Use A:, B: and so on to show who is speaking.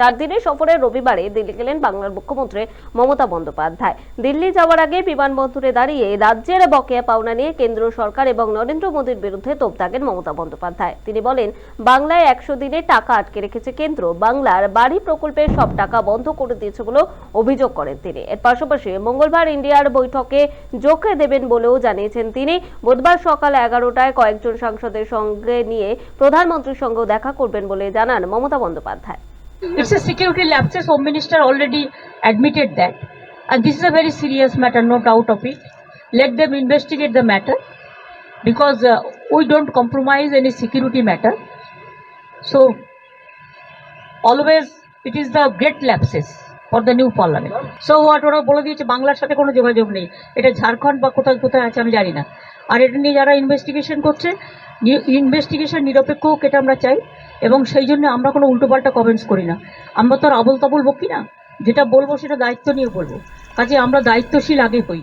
A: চার দিনের সফরে রবিবারে দিল্লি গেলেন বাংলার মুখ্যমন্ত্রী মমতা বন্দ্যোপাধ্যায়। দিল্লি যাওয়ার আগে বিমানবন্দরে দাঁড়িয়ে রাজ্যের বকেয়া পাওনা নিয়ে কেন্দ্র সরকার এবং নরেন্দ্র মোদীর বিরুদ্ধে তোপ দাগেন মমতা বন্দ্যোপাধ্যায়। তিনি বলেন, বাংলায় একশো দিনে টাকা আটকে রেখেছে কেন্দ্র। বাংলার বাড়ি প্রকল্পের সব টাকা বন্ধ করে দিয়েছে বলেও অভিযোগ করেন তিনি। এর পাশাপাশি মঙ্গলবার ইন্ডিয়ার বৈঠকে যোগ দেবেন বলেও জানিয়েছেন তিনি। বুধবার সকাল এগারোটায় কয়েকজন সাংসদের সঙ্গে নিয়ে প্রধানমন্ত্রীর সঙ্গেও দেখা করবেন বলে জানান Mamata Bandyopadhyay.
B: It's a security lapses. Home Minister already admitted that. And this is a very serious matter, no doubt of it. Let them investigate the matter because uh, we don't compromise any security matter. So, always it is the great lapses for the new parliament. So what ওরা বলে দিয়েছে বাংলার সাথে কোনো যোগাযোগ নেই এটা ঝাড়খণ্ড বা কোথায় কোথায় আছে আমি জানি না আর এটা নিয়ে যারা ইনভেস্টিগেশন করছে ইনভেস্টিগেশন নিরপেক্ষ হোক এটা আমরা চাই এবং সেই জন্য আমরা কোনো উল্টোপাল্টা কমেন্টস করি না। আমরা তো আর আবল তাবল বকি না। যেটা বলব সেটা দায়িত্ব নিয়ে বলব। কাজে আমরা দায়িত্বশীল আগে হই।